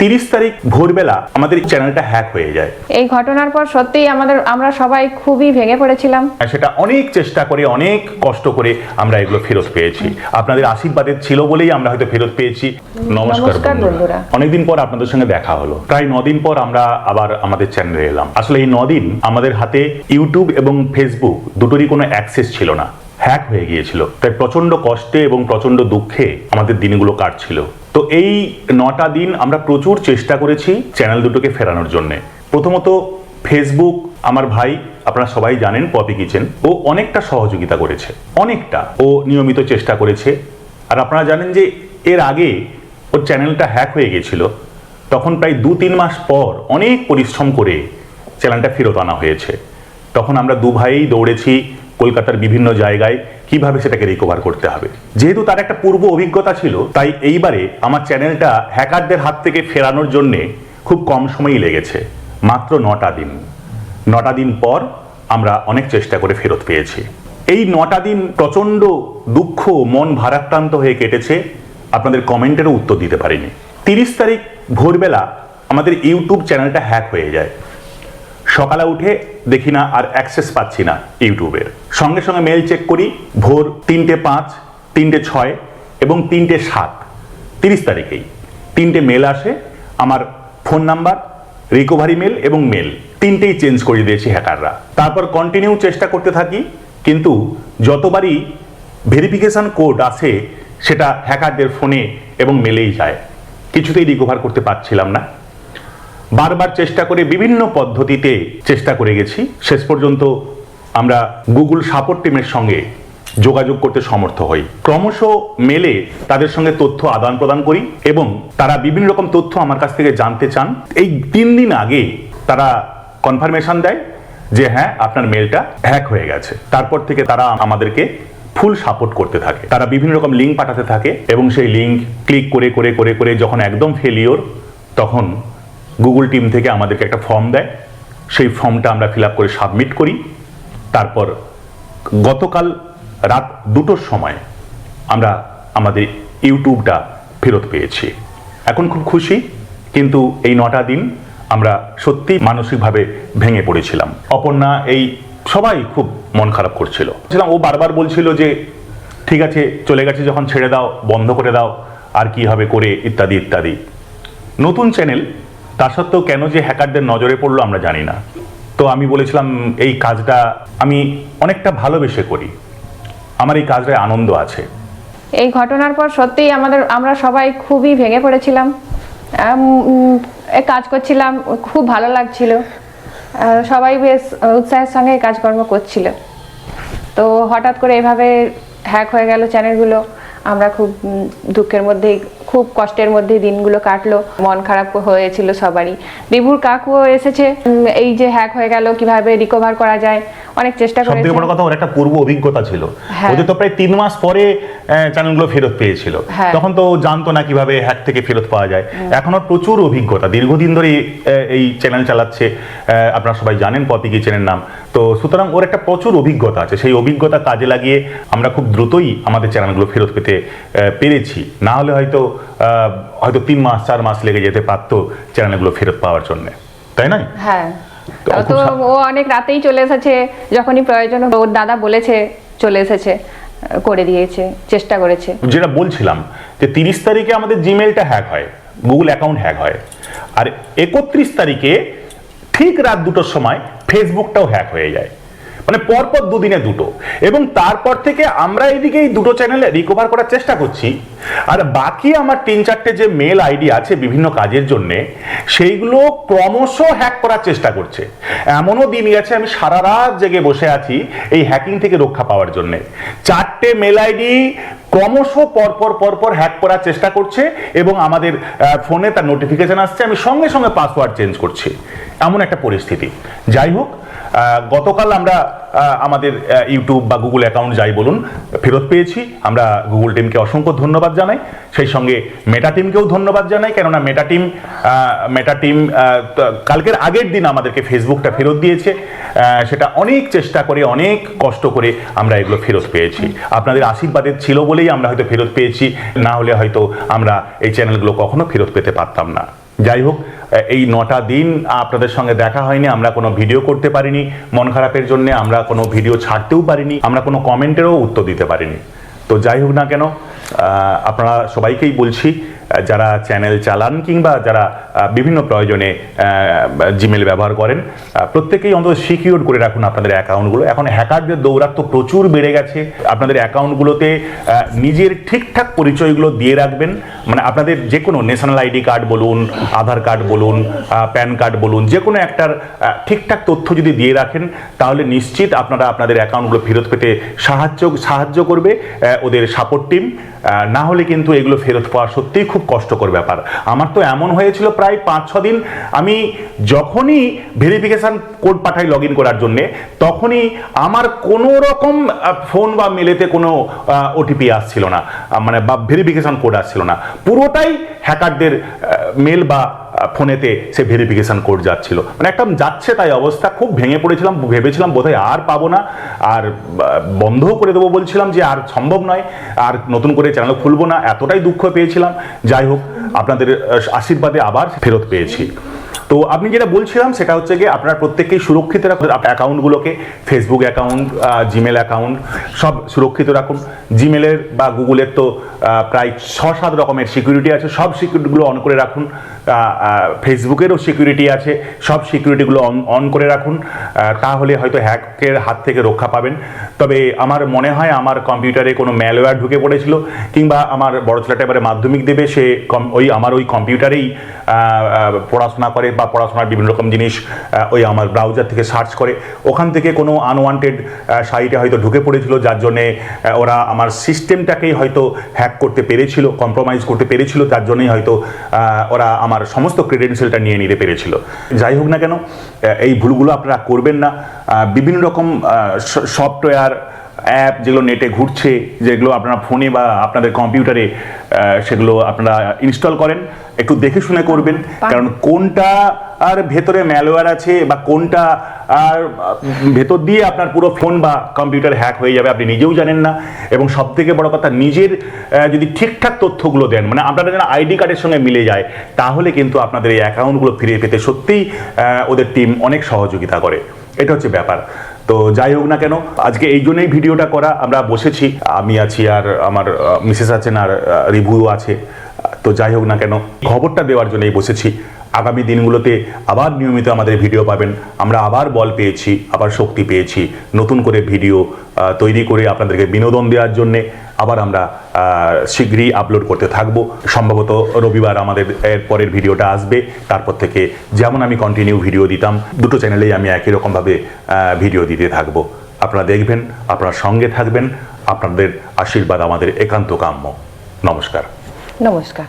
তিরিশ তারিখ ভোরবেলা আমাদের চ্যানেলটা হ্যাক হয়ে যায়। এই ঘটনার পর সত্যিই আমাদের আমরা সবাই খুবই ভেঙে পড়েছিলাম। সেটা অনেক চেষ্টা করে অনেক কষ্ট করে আমরা এগুলো ফেরত পেয়েছি। আপনাদের আশীর্বাদের ছিল বলেই আমরা হয়তো ফেরত পেয়েছি। নমস্কার বন্ধুরা। অনেকদিন পর আপনাদের সঙ্গে দেখা হলো। প্রায় দিন পর আমরা আবার আমাদের চ্যানেলে এলাম। আসলে এই দিন আমাদের হাতে ইউটিউব এবং ফেসবুক দুটোরই কোনো অ্যাক্সেস ছিল না। হ্যাক হয়ে গিয়েছিল। তাই প্রচণ্ড কষ্টে এবং প্রচণ্ড দুঃখে আমাদের দিনগুলো কাটছিল। তো এই নটা দিন আমরা প্রচুর চেষ্টা করেছি চ্যানেল দুটোকে ফেরানোর জন্য। প্রথমত ফেসবুক, আমার ভাই, আপনারা সবাই জানেন, পপি কিচেন। ও অনেকটা সহযোগিতা করেছে। অনেকটা। ও নিয়মিত চেষ্টা করেছে। আর আপনারা জানেন যে এর আগে ওর চ্যানেলটা হ্যাক হয়ে গেছিল তখন প্রায় দু তিন মাস পর অনেক পরিশ্রম করে চ্যানেলটা ফেরত আনা হয়েছে। তখন আমরা দু ভাইই দৌড়েছি কলকাতার বিভিন্ন জায়গায় কীভাবে সেটাকে রিকভার করতে হবে। যেহেতু তার একটা পূর্ব অভিজ্ঞতা ছিল, তাই এইবারে আমার চ্যানেলটা হ্যাকারদের হাত থেকে ফেরানোর জন্যে খুব কম সময়ই লেগেছে, মাত্র নটা দিন। নটা দিন পর আমরা অনেক চেষ্টা করে ফেরত পেয়েছি। এই নটা দিন প্রচণ্ড দুঃখ, মন ভারাক্রান্ত হয়ে কেটেছে, আপনাদের কমেন্টেরও উত্তর দিতে পারিনি। তিরিশ তারিখ ভোরবেলা আমাদের ইউটিউব চ্যানেলটা হ্যাক হয়ে যায়। সকালে উঠে দেখি না আর অ্যাক্সেস পাচ্ছি না ইউটিউবের সঙ্গে সঙ্গে মেল চেক করি, ভোর তিনটে পাঁচ, তিনটে ছয় এবং তিনটে সাত, তিরিশ তারিখেই। তিনটে মেল আসে, আমার ফোন নাম্বার রিকভারি মেল এবং মেল তিনটেই চেঞ্জ করে দিয়েছি হ্যাকাররা। তারপর কন্টিনিউ চেষ্টা করতে থাকি, কিন্তু যতবারই ভেরিফিকেশন কোড আসে, সেটা হ্যাকারদের ফোনে এবং মেলেই যায়। কিছুতেই রিকভার করতে পারছিলাম না। বারবার চেষ্টা করে বিভিন্ন পদ্ধতিতে চেষ্টা করে গেছি। শেষ পর্যন্ত আমরা গুগল সাপোর্ট টিমের সঙ্গে যোগাযোগ করতে সমর্থ হই। ক্রমশ মেলে তাদের সঙ্গে তথ্য আদান প্রদান করি এবং তারা বিভিন্ন রকম তথ্য আমার কাছ থেকে জানতে চান। এই তিন দিন আগে তারা কনফার্মেশন দেয় যে হ্যাঁ আপনার মেলটা হ্যাক হয়ে গেছে। তারপর থেকে তারা আমাদেরকে ফুল সাপোর্ট করতে থাকে। তারা বিভিন্ন রকম লিঙ্ক পাঠাতে থাকে এবং সেই লিঙ্ক ক্লিক করে করে করে করে যখন একদম ফেলিওর তখন গুগল টিম থেকে আমাদেরকে একটা ফর্ম দেয়। সেই ফর্মটা আমরা ফিল করে সাবমিট করি। তারপর গতকাল রাত দুটোর সময় আমরা আমাদের ইউটিউবটা ফেরত পেয়েছি। এখন খুব খুশি, কিন্তু এই নটা দিন আমরা সত্যি মানসিকভাবে ভেঙে পড়েছিলাম। অপর্ণা এই সবাই খুব মন খারাপ করছিল। ও বারবার বলছিল যে, ঠিক আছে, চলে গেছে, যখন ছেড়ে দাও, বন্ধ করে দাও, আর কি হবে করে, ইত্যাদি ইত্যাদি। নতুন চ্যানেল তা সত্ত্বেও কেন যে হ্যাকারদের নজরে পড়ল আমরা জানি না। তো আমি বলেছিলাম, এই কাজটা আমি অনেকটা ভালোবেসে করি। আমার এই কাজটায় আনন্দ আছে। এই ঘটনার পর সত্যিই আমাদের, আমরা সবাই খুবই ভেঙে পড়েছিলাম। কাজ করছিলাম, খুব ভালো লাগছিল। সবাই বেশ উৎসাহের সঙ্গে কাজকর্ম করছিল। তো হঠাৎ করে এভাবে হ্যাক হয়ে গেল চ্যানেলগুলো, আমরা খুব দুঃখের মধ্যেই খুব কষ্টের মধ্যে দিনগুলো কাটলো, মন খারাপ হয়েছিল সবারই। বিভুর কাকুও এসেছে এই যে হ্যাক হয়ে গেল, কীভাবে রিকভার করা যায়? অনেক চেষ্টা করেছে বড় কথা ওর একটা পূর্ব অভিজ্ঞতা ছিল। হ্যাঁ। ওদের তো প্রায় তিন মাস পরে চ্যানেলগুলো ফেরত পেয়েছিল। হ্যাঁ। তখন তো জানতো না কীভাবে হ্যাক থেকে ফেরত পাওয়া যায়। এখন প্রচুর অভিজ্ঞতা। দীর্ঘদিন ধরে এই, চ্যানেল চালাচ্ছে। আপনারা সবাই জানেন পপি কিচেনের নাম। তো সুতরাং ওর একটা প্রচুর অভিজ্ঞতা আছে। সেই অভিজ্ঞতা কাজে লাগিয়ে আমরা খুব দ্রুতই আমাদের চ্যানেলগুলো ফেরত পেতে আহ, পেরেছি। না হলে হয়তো আহ, হয়তো তিন মাস চার মাস লেগে যেতে পারতো চ্যানেলগুলো ফেরত পাওয়ার জন্য। তাই নয়? হ্যাঁ। তো ও অনেক রাতেই চলে এসেছে যখনই প্রয়োজন ওর দাদা বলেছে চলে এসেছে করে দিয়েছে চেষ্টা করেছে। যেটা বলছিলাম যে তিরিশ তারিখে আমাদের জিমেলটা হ্যাক হয় গুগল অ্যাকাউন্ট হ্যাক হয়। আর একত্রিশ তারিখে ঠিক রাত দুটোর সময় ফেসবুকটাও হ্যাক হয়ে যায়। মানে পরপর দুদিনে দুটো। এবং তারপর থেকে আমরা এদিকে এই দুটো চ্যানেলে রিকভার করার চেষ্টা করছি। আর বাকি আমার তিন চারটে যে মেল আইডি আছে বিভিন্ন কাজের জন্যে, সেইগুলো ক্রমশ হ্যাক করার চেষ্টা করছে। এমনও দিন গেছে আমি সারা রাত জেগে বসে আছি এই হ্যাকিং থেকে রক্ষা পাওয়ার জন্যে। চারটে মেল আইডি ক্রমশ পরপর পরপর হ্যাক করার চেষ্টা করছে এবং আমাদের ফোনে তার নোটিফিকেশন আসছে। আমি সঙ্গে সঙ্গে পাসওয়ার্ড চেঞ্জ করছি। এমন একটা পরিস্থিতি। যাই হোক গতকাল আমরা আমাদের ইউটিউব বা গুগল অ্যাকাউন্ট যাই বলুন, ফেরত পেয়েছি। আমরা গুগল টিমকে অসংখ্য ধন্যবাদ জানাই। সেই সঙ্গে মেটা টিমকেও ধন্যবাদ জানাই। কেননা মেটা টিম মেটা টিম কালকের আগের দিন আমাদেরকে ফেসবুকটা ফেরত দিয়েছে। সেটা অনেক চেষ্টা করে, অনেক কষ্ট করে আমরা এগুলো ফেরত পেয়েছি। আপনাদের আশীর্বাদের ছিল বলেই আমরা হয়তো ফেরত পেয়েছি, না হলে হয়তো আমরা এই চ্যানেলগুলো কখনো ফেরত পেতে পারতাম না। যাই হোক এই নটা দিন আপনাদের সঙ্গে দেখা হয়নি, আমরা কোনো ভিডিও করতে পারিনি, মন খারাপের জন্য আমরা কোনো ভিডিও ছাড়তেও পারিনি, আমরা কোনো কমেন্টেরও উত্তর দিতে পারিনি। তো যাই হোক না কেন আপনারা সবাইকেই বলছি যারা চ্যানেল চালান কিংবা যারা বিভিন্ন প্রয়োজনে জিমেল ব্যবহার করেন প্রত্যেকেই অন্তত সিকিউর করে রাখুন আপনাদের অ্যাকাউন্টগুলো। এখন হ্যাকারদের দৌরাত্ম প্রচুর বেড়ে গেছে। আপনাদের অ্যাকাউন্টগুলোতে নিজের ঠিকঠাক পরিচয়গুলো দিয়ে রাখবেন। মানে আপনাদের যে কোনো ন্যাশনাল আইডি কার্ড বলুন, আধার কার্ড বলুন প্যান কার্ড বলুন যে কোনো একটার ঠিকঠাক তথ্য যদি দিয়ে রাখেন, তাহলে নিশ্চিত আপনারা আপনাদের অ্যাকাউন্টগুলো ফেরত পেতে সাহায্য সাহায্য করবে ওদের সাপোর্ট টিম না হলে কিন্তু এগুলো ফেরত পাওয়া সত্যিই খুব কষ্টকর ব্যাপার। আমার তো এমন হয়েছিল প্রায় পাঁচ, ছ দিন। আমি যখনই ভেরিফিকেশান কোড পাঠাই লগ ইন করার জন্যে, তখনই আমার কোনো রকম ফোন বা মেলেতে কোনো ওটিপি আসছিল না। মানে বা ভেরিফিকেশান কোড আসছিল না। পুরোটাই হ্যাকারদের মেল বা ফোনেতে সে ভেরিফিকেশান কোড যাচ্ছিল। মানে একদম যাচ্ছে তাই অবস্থা, খুব ভেঙে পড়েছিলাম, ভেবেছিলাম বোধহয় আর পাবো না, আর বন্ধও করে দেবো বলছিলাম যে আর সম্ভব নয়, আর নতুন করে চ্যানেল খুলবো না, এতটাই দুঃখ পেয়েছিলাম। যাই হোক, আপনাদের আশীর্বাদে আবার ফেরত পেয়েছি। তো আপনি যেটা বলছিলাম, সেটা হচ্ছে গিয়ে আপনার প্রত্যেককেই সুরক্ষিত রাখুন। আপনার অ্যাকাউন্টগুলোকে ফেসবুক অ্যাকাউন্ট জিমেল অ্যাকাউন্ট সব সুরক্ষিত রাখুন। জিমেলের বা গুগলের তো প্রায় ছ সাত রকমের সিকিউরিটি আছে। সব সিকিউরিটিগুলো অন করে রাখুন। ফেসবুকেরও সিকিউরিটি আছে। সব সিকিউরিটিগুলো অন অন করে রাখুন। তাহলে হয়তো হ্যাকের হাত থেকে রক্ষা পাবেন। তবে আমার মনে হয়, আমার কম্পিউটারে কোনো ম্যালওয়্যার ঢুকে পড়েছিল, কিংবা আমার বড় ছেলেটা এবারে মাধ্যমিক দেবে, সে কম- ওই, আমার ওই কম্পিউটারেই পড়াশোনা করে। বা পড়াশোনার বিভিন্ন রকম জিনিস ওই আমার ব্রাউজার থেকে সার্চ করে। ওখান থেকে কোনো আনওয়ান্টেড সাইটে হয়তো ঢুকে পড়েছিল, যার জন্যে ওরা আমার সিস্টেমটাকেই হয়তো হ্যাক করতে পেরেছিল কম্প্রোমাইজ করতে পেরেছিল তার জন্যই হয়তো ওরা আমার সমস্ত ক্রেডেন্সিয়ালটা নিয়ে নিতে পেরেছিল। যাই হোক না কেন এই ভুলগুলো আপনারা করবেন না। বিভিন্ন রকম সফটওয়্যার অ্যাপ যেগুলো নেটে ঘুরছে যেগুলো আপনারা ফোনে বা আপনাদের কম্পিউটারে সেগুলো আপনারা ইনস্টল করেন একটু দেখে শুনে করবেন। কারণ কোনটা আর ভেতরে ম্যালওয়্যার আছে বা কোনটা আর ভেতর দিয়ে আপনার পুরো ফোন বা কম্পিউটার হ্যাক হয়ে যাবে আপনি নিজেও জানেন না। এবং সব থেকে বড় কথা নিজের যদি ঠিকঠাক তথ্যগুলো দেন মানে আপনারা যেন আইডি কার্ডের সঙ্গে মিলে যায় তাহলে কিন্তু আপনাদের এই অ্যাকাউন্টগুলো ফিরে পেতে সত্যিই আহ, ওদের টিম অনেক সহযোগিতা করে। এটা হচ্ছে ব্যাপার। তো যাই হোক না কেন, আজকে এই জন্যই ভিডিওটা করা, আমরা বসেছি, আমি আছি আর আমার মিসেস আছেন আর রিভিউ আছে, তো যাই হোক না কেন, খবরটা দেওয়ার জন্যই বসেছি। আগামী দিনগুলোতে আবার নিয়মিত আমাদের ভিডিও পাবেন, আমরা আবার বল পেয়েছি, আবার শক্তি পেয়েছি, নতুন করে ভিডিও তৈরি করে আপনাদেরকে বিনোদন দেওয়ার জন্যে। আবার আমরা শীঘ্রই আপলোড করতে থাকব। সম্ভবত রবিবার আমাদের, এর পরের ভিডিওটা আসবে। তারপর থেকে যেমন আমি কন্টিনিউ ভিডিও দিতাম, দুটো চ্যানেলেই আমি একই রকমভাবে ভিডিও দিতে থাকব। আপনারা দেখবেন, আপনারা সঙ্গে থাকবেন, আপনাদের আশীর্বাদ আমাদের একান্ত কাম্য। নমস্কার। নমস্কার।